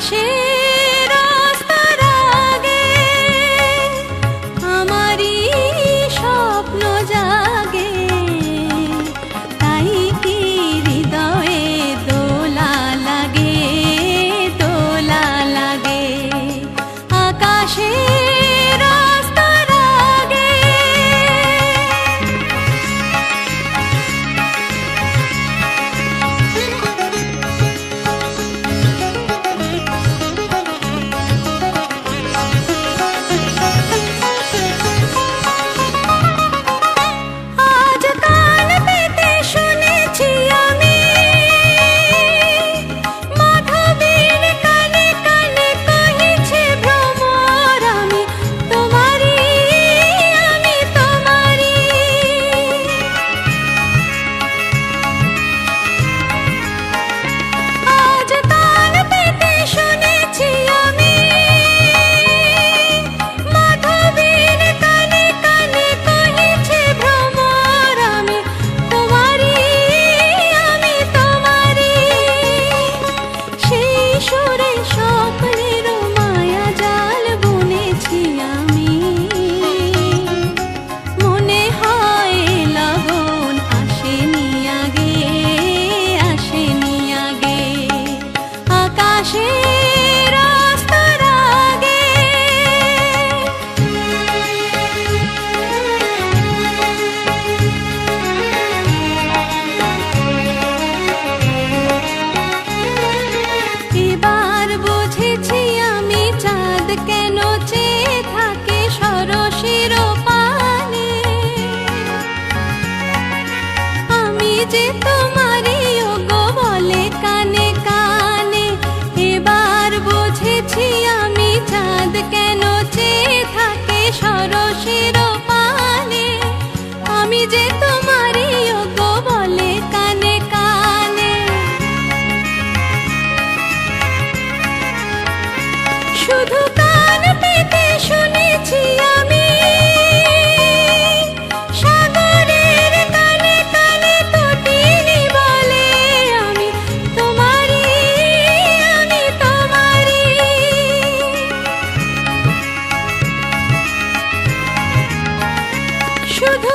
心。imagina. শুধু কান পেতে শুনেছি আমি। সাগরের কানে কানে বলে আমি তোমারি আমি তোমারি শুধু